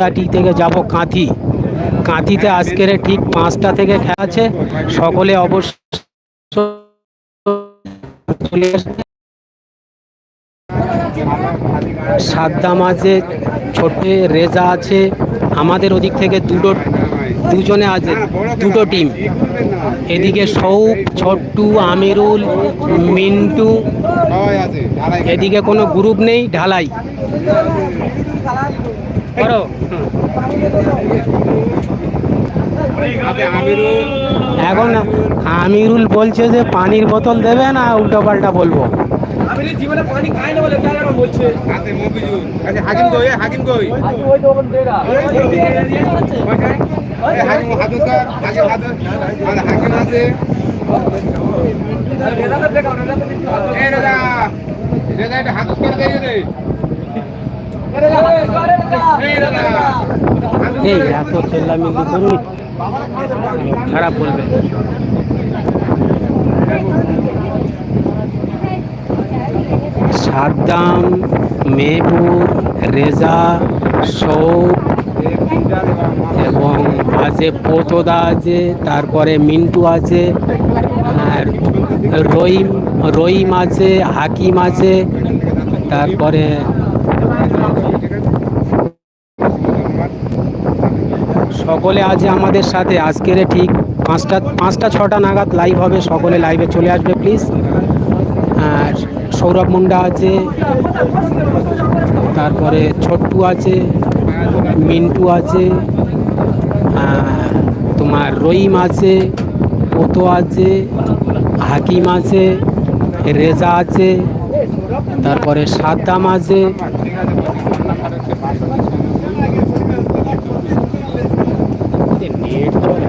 গুয়াহাটি থেকে যাব কাঁথি। কাঁথিতে আজকের ঠিক পাঁচটা থেকে খেলা আছে। সকলে অবশ্য। সাদ্দাম আছে, ছোটে রেজা আছে, আমাদের ওদিক থেকে দুটো দুজনে আছে, দুটো টিম। এদিকে সৌপ ছোট্টু, আমিরুল, মিন্টু। এদিকে কোনো গ্রুপ নেই, ঢালাই। এখন আমিরুল বলছে যে পানির বোতল দেবে না উল্টো পাল্টা বলব জীবনে পানি খাই না বলে বলছে? মফিজুল। আছে হাকিম কই কই? আছে। রেজা রেজা করে এই, এত চেল্লামিল্লি করুন খারাপ বলবে। সাদ্দাম, মেহবুব, রেজা সৌপ এবং আছে পোতদা আছে, তারপরে মিন্টু আছে, আর রহিম রহিম আছে, হাকিম আছে, তারপরে সকলে আজ আমাদের সাথে। আজকের ঠিক পাঁচটা পাঁচটা, ছটা নাগাদ লাইভ হবে। সকলে লাইভে চলে আসবে প্লিজ আর সৌরভ মুন্ডা আছে, তারপরে ছোট্টু আছে, মিন্টু আছে তোমার রহিম আছে, পোতো আছে, হাকিম আছে, রেজা আছে, তারপরে সাদ্দাম আছে নেট চলে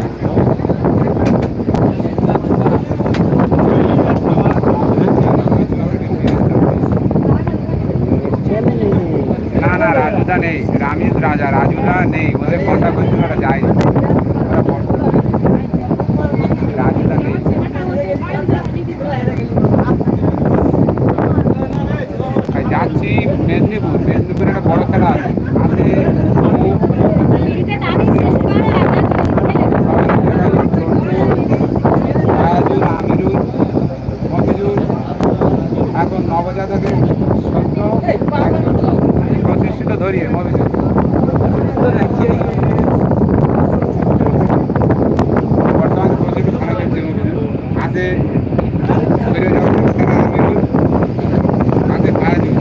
না না রাজুদা নেই রামিজ রাজা রাজুদা নেই ওদের কন্ট্যাক্ট করছিল ওরা যায় না। ওরা বন্ধ। রাজুদা নেই আর যাচ্ছি মেদিনীপুর মেদিনীপুর একটা বড় খেলা আছে আছে রাজুল আমিরুল মফিজুল এখন নবজাতকের সদ্য প্রতিষ্ঠিত ধরিয়ে মফিজুল বর্তমানে প্রতিষ্ঠিত খেলা খেলছে মফিজুল আছে বেরিয়ে যাওয়ার খেলা আমিরুল আছে ফায়াজুল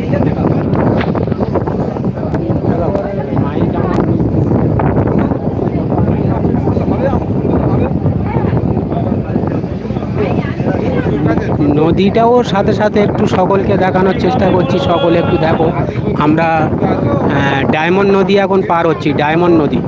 নদীটাও সাথে সাথে একটু সকলকে দেখানোর চেষ্টা করছি, সকলে একটু দেখো। আমরা ডায়মন্ড নদী এখন পার হচ্ছি, ডায়মন্ড নদী।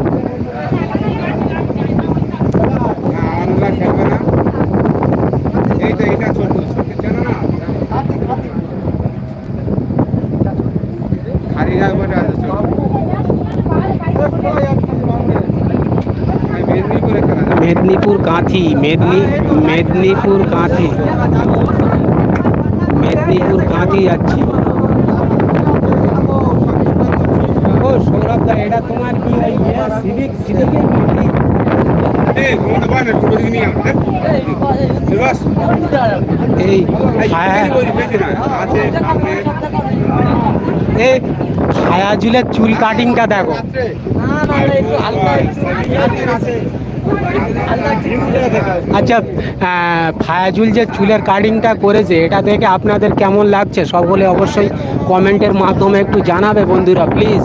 মেদিনীপুর কাঁথি, মেদিনী, মেদিনীপুর কাঁথি। মেদিনীপুর কাঁথি যাচ্ছি ও সৌরভ দা এটা তোমার কি ওই ইয়ে, সিভিক সিভিক এই ছায়াজুলের চুল কাটিংটা দেখো আচ্ছা ফায়াজুল যে চুলের কাটিংটা করেছে, এটা দেখে আপনাদের কেমন লাগছে? সব সকলে অবশ্যই কমেন্টের মাধ্যমে একটু জানাবে বন্ধুরা প্লিজ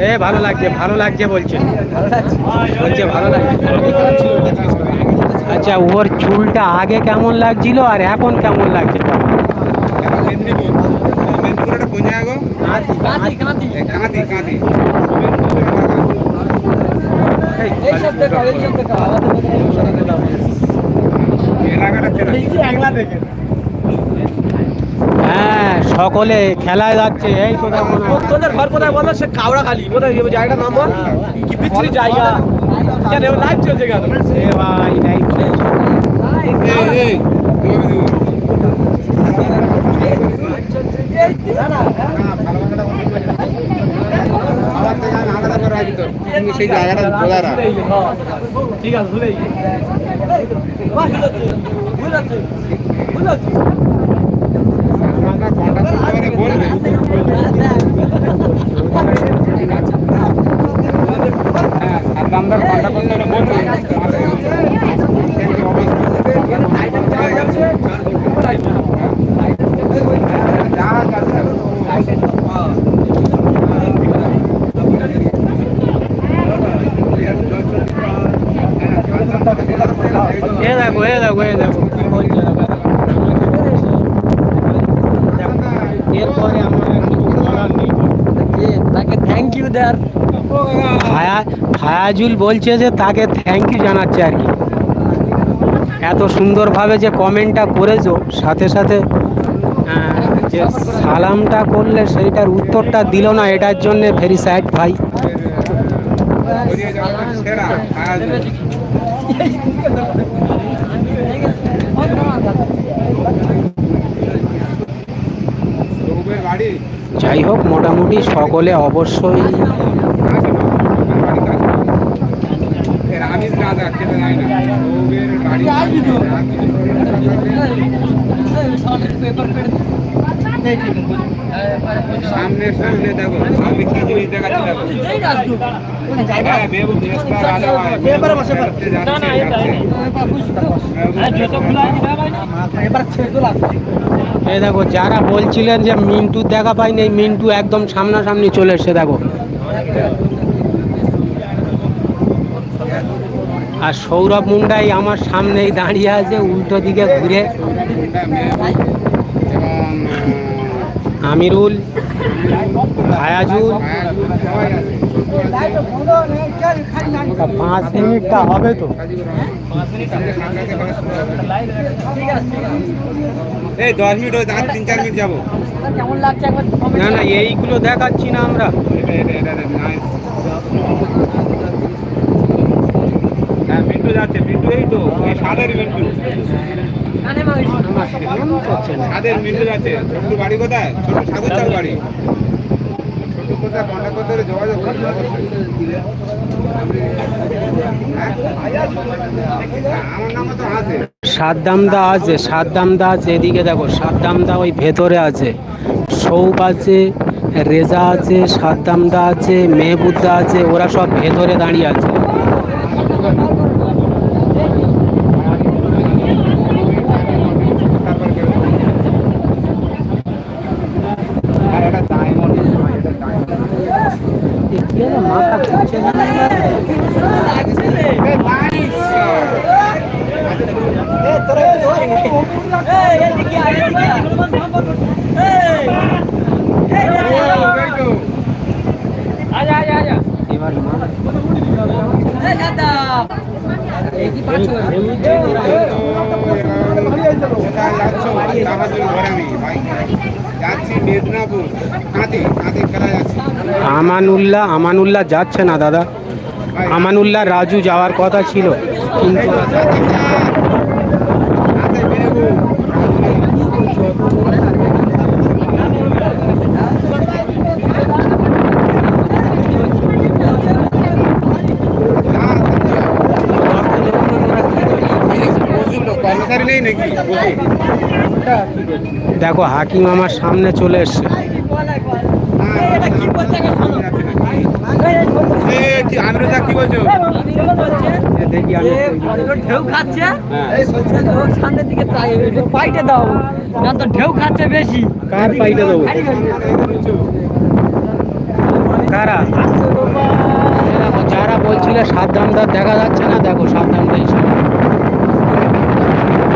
এ, ভালো লাগছে ভালো লাগছে বলছে। বলছে, ভালো লাগছে। আচ্ছা ওর চুলটা আগে কেমন লাগছিল আর এখন কেমন লাগছে? মেদিনীপুর মেদিনীপুর কোন জায়গা গো কাঁদি কাঁদি কাঁদি কাঁদি হ্যাঁ সকলে খেলায় যাচ্ছে এই তো তোদের ঘর কোথায় বলো সে কাউরা খালি কোথায় ওই জায়গাটার নাম বল কি বিচ্ছিরি জায়গা কেন লাইভ চলছে কেন ভাই এই সেই জায়গাটা বোঝা না ঠিক আছে ভুলে গেছি। এ এ। এরপরে আমার নেই তাকে থ্যাংক ইউ বলছে যে তাকে থ্যাংক ইউ জানাচ্ছে আর কি এত সুন্দরভাবে যে কমেন্টটা করেছ, সাথে সাথে সালামটা করলে সেইটার উত্তরটা দিল না, এটার জন্যে ভেরি স্যাড ভাই। যাই হোক, মোটামুটি সকলে অবশ্যই রামিজ সামনে সামনে দেখো আমি কি জিনিস দেখাচ্ছি দেখো। হ্যাঁ। এই যারা বলছিলেন যে মিন্টু দেখা পাইনি এই মিন্টু একদম সামনাসামনি চলে এসছে দেখো। আর সৌরভ মুন্ডাই আমার সামনেই দাঁড়িয়ে আছে উল্টো দিকে ঘুরে। আমিরুল ফায়াজুল পাঁচ মিনিটটা হবে তো। এই দশ মিনিট হয়ে তিন চার মিনিট যাব। কেমন লাগছে একবার না না এইগুলো দেখাচ্ছি না আমরা। হ্যাঁ মিন্টু যাচ্ছে মিন্টু এই তো এই সাদের মিন্টু আমার সামনে হচ্ছে মিন্টু যাচ্ছে ছোট্ট বাড়ি কোথায়? ছোট ঠাকুর চাল বাড়ি। ছোট কোথায়? কন্ট্যাক্ট করতে হলে যোগাযোগ করতে হ্যাঁ? আমার নামও তো আছে। সাদ্দামদা আছে আছে, এদিকে দেখো, সাদ্দামদা ওই ভেতরে আছে। সৌপ আছে, রেজা আছে, সাদ্দামদা আছে মেহবুদ্দা আছে, ওরা সব ভেতরে দাঁড়িয়ে আছে তারপর কেউ হ্যাঁ এটা ডায়মন্ড এটা ডায়মন্ড মাথা ঘুরছে না এবার মাথা যাচ্ছি মেদিনীপুর কাঁদি কাঁদি খেলা যাচ্ছি আমানুল্লাহ আমানুল্লাহ যাচ্ছে না দাদা। আমানুল্লাহ রাজু যাওয়ার কথা ছিল। কিন্তু নেই নাকি দেখো হাকিম আমার সামনে চলে এসছে আমিরুজা কি বলছো দেখি আমি ঢেউ খাচ্ছে হ্যাঁ। এই সত্যি তো ওর সামনের দিকে পাইটে দাও না তো ঢেউ খাচ্ছে বেশি কার পাইতে দেবো কারা যারা বলছিলে সাবধানদার দেখা যাচ্ছে না দেখো সাবধানদার হিসাবে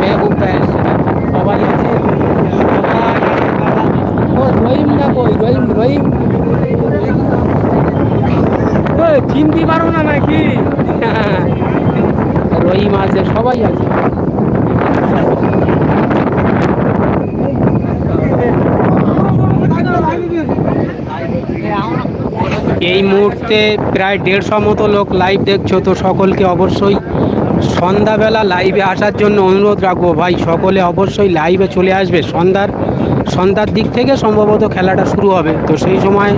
মেহবুবটা এসছে দেখো। সবাই আছে সবাই ও রহিম না কই রহিম রহিম ও চিনতে পারো না নাকি? রহিম আছে সবাই আছে। এই মুহূর্তে প্রায় দেড়শো মতো লোক লাইভ দেখছ তো সকলকে অবশ্যই সন্ধ্যাবেলা লাইভে আসার জন্য অনুরোধ রাখব। ভাই, সকলে অবশ্যই লাইভে চলে আসবে। সন্ধ্যার সন্ধ্যার দিক থেকে সম্ভবত খেলাটা শুরু হবে তো সেই সময়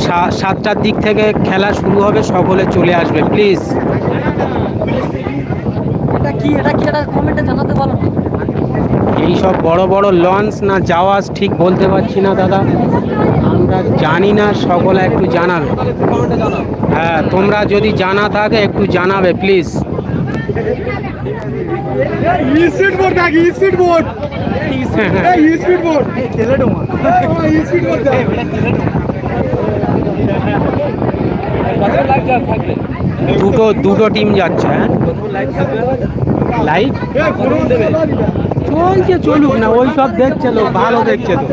সা- সাতটার দিক থেকে খেলা শুরু হবে সকলে চলে আসবে প্লিজ এটা কি এটা কি এটা কমেন্টে জানাতে বলো না এই সব বড় বড় লঞ্চ না যাওয়াজ ঠিক বলতে পারছি না দাদা আমরা জানি না সকলে একটু জানাবে হ্যাঁ তোমরা যদি জানা থাকে একটু জানাবে প্লিজ দুটো দুটো টিম যাচ্ছে হ্যাঁ? লাইভ চলছে, চলুক না, ওই সব দেখছে লোক, ভালো দেখছে তো।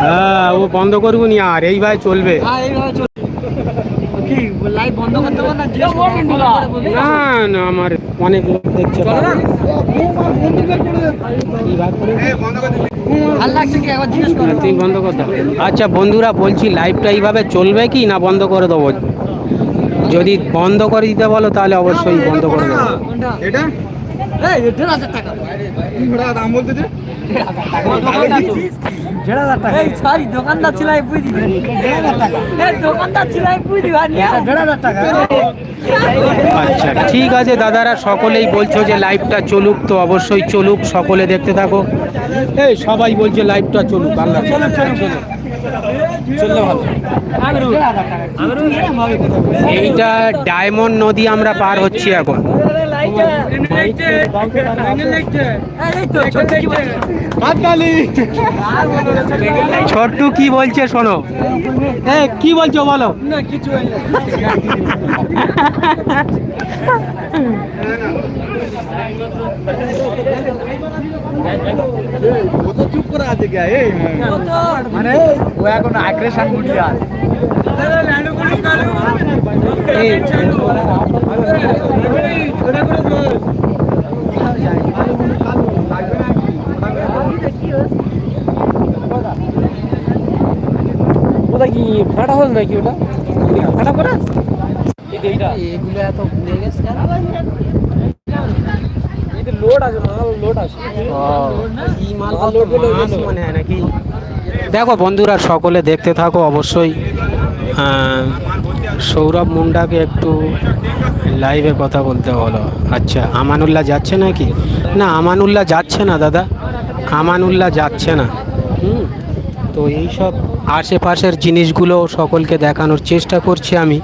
হ্যাঁ ও বন্ধ করব নি আর চলবে এইভাবে চল কি লাইভ বন্ধ করতে না না না আমার অনেক লোক দেখছে বন্ধ করে তুমি বন্ধ করে দাও আচ্ছা বন্ধুরা বলছি লাইভটা এইভাবে চলবে কি না বন্ধ করে দেবো যদি বন্ধ করে দিতে বলো তাহলে অবশ্যই বন্ধ করে দেবো এটা টাকা দাম বলতেছে দেড় হাজার টাকা। এই সরি দোকানদার ছিল আমি বুঝি দেড় হাজার টাকা। এই দোকানদার ছিল আমি বুঝি আর দেড় হাজার টাকা। আচ্ছা ঠিক আছে দাদারা সকলেই বলছো যে লাইভটা চলুক তো অবশ্যই চলুক সকলে দেখতে থাকো। এই সবাই বলছে লাইভটা চলুক বাংলা চলুক চলুক চলুক। এইটা ডায়মন্ড নদী আমরা পার হচ্ছি এখন। ছোট্টু কি বলছে শোনো? হ্যাঁ কি বলছো বলো? তো চুপ করে আছে মানে ও এখন আগ্রেশন মুডে আছে। ওটা কি? ফাটা হল নাকি ওটা ফাটা এত লোড আছে মাল লোড আছে মাল লোড নাকি দেখো বন্ধুরা, সকলে দেখতে থাকো অবশ্যই। সৌরভ মুন্ডাকে একটু লাইভে কথা বলতে বলো। আচ্ছা আমানুল্লাহ যাচ্ছে নাকি? না, আমানুল্লাহ যাচ্ছে না, দাদা। আমানুল্লাহ যাচ্ছে না। হুম, তো এইসব আশেপাশের জিনিসগুলো সকলকে দেখানোর চেষ্টা করছি আমি।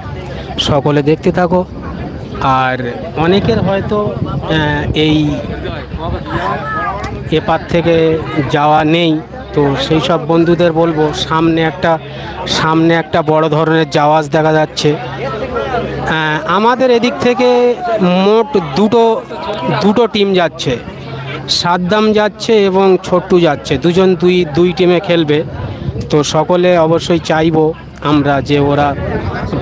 সকলে দেখতে থাকো। আর অনেকের হয়তো এই এপার থেকে যাওয়া নেই। তো সেই সব বন্ধুদের বলব, সামনে একটা সামনে একটা বড় ধরনের জাওয়াজ দেখা যাচ্ছে। আমাদের এদিক থেকে মোট দুটো দুটো টিম যাচ্ছে। সাদ্দাম যাচ্ছে এবং ছোট্টু যাচ্ছে। দুজন দুই দুই টিমে খেলবে। তো সকলে অবশ্যই চাইব আমরা যে ওরা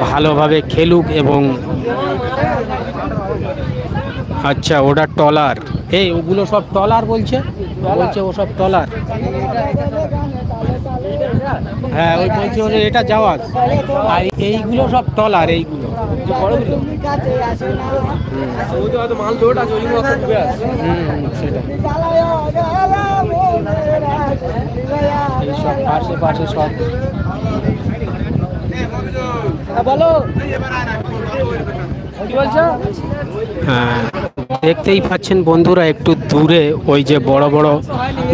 ভালোভাবে খেলুক এবং আচ্ছা ওটা টলার। এই, ওগুলো সব টলার বলছে? বলছে ও সব টলার হ্যাঁ ওই বলছে ওটা এটা যাওয়াজ আর এইগুলো সব টলার এইগুলো বড়গুলো সেটা এই সব পাশে পাশে সব বলো কি বলছো হ্যাঁ দেখতেই পাচ্ছেন বন্ধুরা, একটু দূরে ওই যে বড় বড়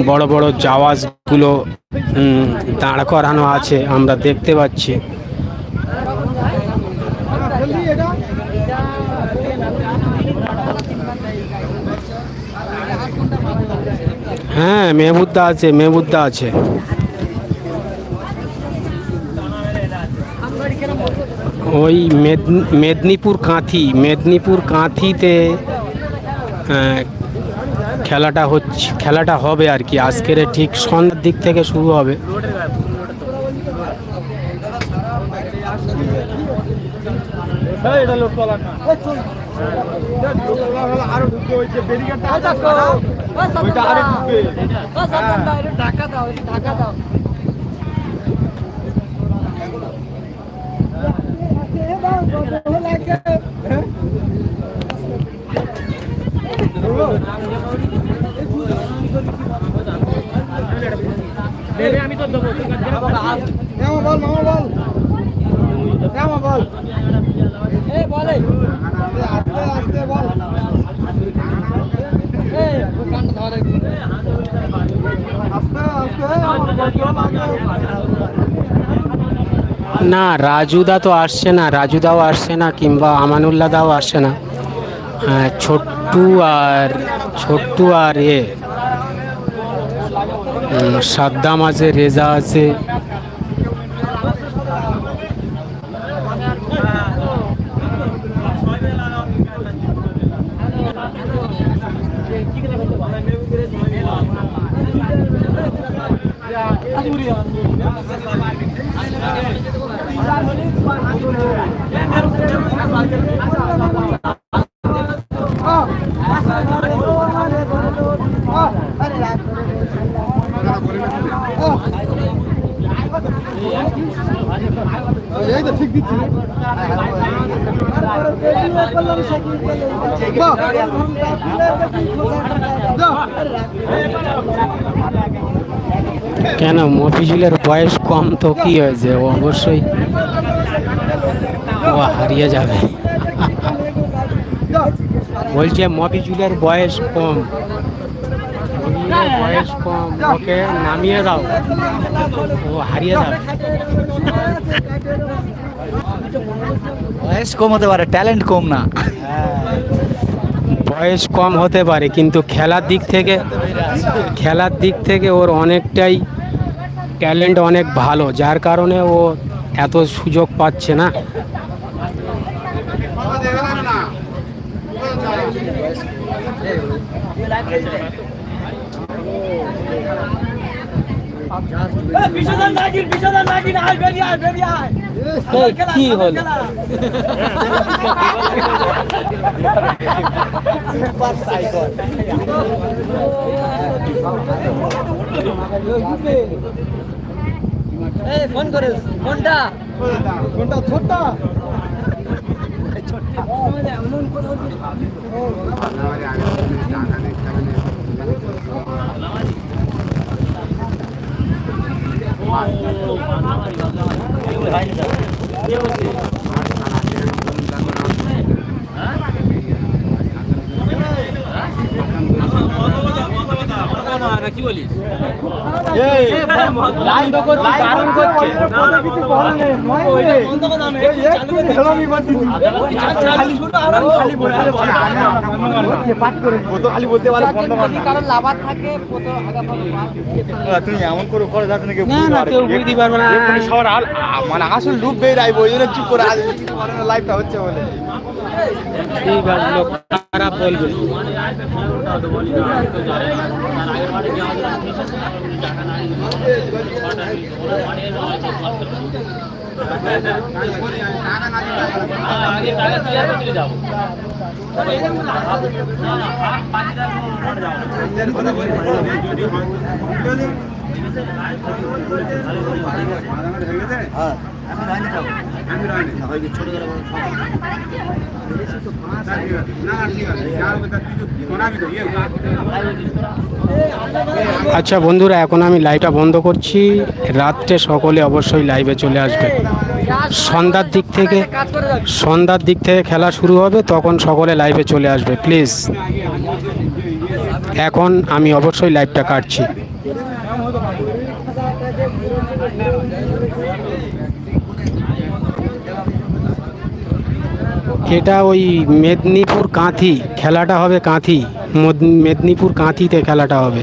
বড় বড় জাওয়াজগুলো দাঁড় করানো আছে, আমরা দেখতে পাচ্ছি। হ্যাঁ মেহবুদ্দা আছে মেহবুদ্দা আছে। ওই মেদ- মেদিনীপুর কাঁথি, মেদিনীপুর কাঁথিতে খেলাটা হচ্ছে খেলাটা হবে আর কি আজকের ঠিক সন্ধ্যার দিক থেকে শুরু হবে ঢাকা দাও ঢাকা দাও দেবে আমি তো দেবো বল মামা বল মামা বল। এই বলে। আস্তে আস্তে বল। এই কান্না ধরে আস্তে আস্তে না রাজুদা তো আসছে না রাজুদাও আসছে না কিংবা আমানুল্লাহ দাও আসছে না। হ্যাঁ, ছোট্টু আর ছোট্টু আর এ। সাদ্দাম আছে রেজা আছে এই তো ঠিক দিচ্ছি কেন মফিজুলের বয়স কম তো কি হয়েছে? অবশ্যই ও হারিয়ে যাবে। বলছে মফিজুলের বয়স কম। বয়স কম। ওকে নামিয়ে দাও। ও হারিয়ে যাবে। বয়স কম হতে পারে ট্যালেন্ট কম না। বয়স কম হতে পারে কিন্তু খেলার দিক থেকে খেলার দিক থেকে ওর অনেকটাই ট্যালেন্ট অনেক ভালো যার কারণে ও এত সুযোগ পাচ্ছে না। কি হলো ফোন করে ফোনটা কোনটা ছোটটা। কি বলিস খালি বলতে পারে তুমি এমন করে করে নাকি? বুঝতে পারবে না। সবার মানে আসল রূপ বের আইব ওই জন্য চুপ করে আজ লাইভটা হচ্ছে বলে। আছে লোক আচ্ছা বন্ধুরা, এখন আমি লাইভটা বন্ধ করছি। রাত্রে সকলে অবশ্যই লাইভে চলে আসবে। সন্ধ্যার দিক থেকে, সন্ধ্যার দিক থেকে খেলা শুরু হবে, তখন সকলে লাইভে চলে আসবে প্লিজ এখন আমি অবশ্যই লাইভটা কাটছি। এটা ওই মেদিনীপুর কাঁথি, খেলাটা হবে কাঁথি। মেদিনীপুর কাঁথিতে খেলাটা হবে।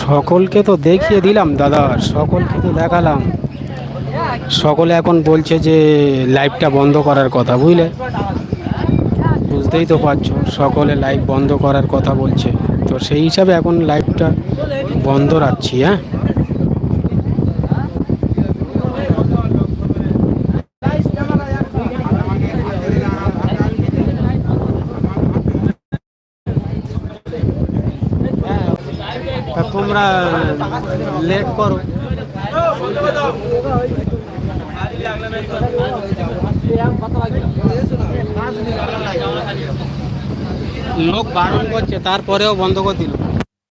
সকলকে তো দেখিয়ে দিলাম, দাদা। সকলকে তো দেখালাম। সকলে এখন বলছে যে লাইভটা বন্ধ করার কথা, বুঝলে? বুঝতেই তো পারছ, সকলে লাইভ বন্ধ করার কথা বলছে। তো সেই হিসাবে এখন লাইভটা বন্ধ রাখছি হ্যাঁ? তোমরা লেট করো। লোক বারণ করছে তারপরেও বন্ধ করে দিল।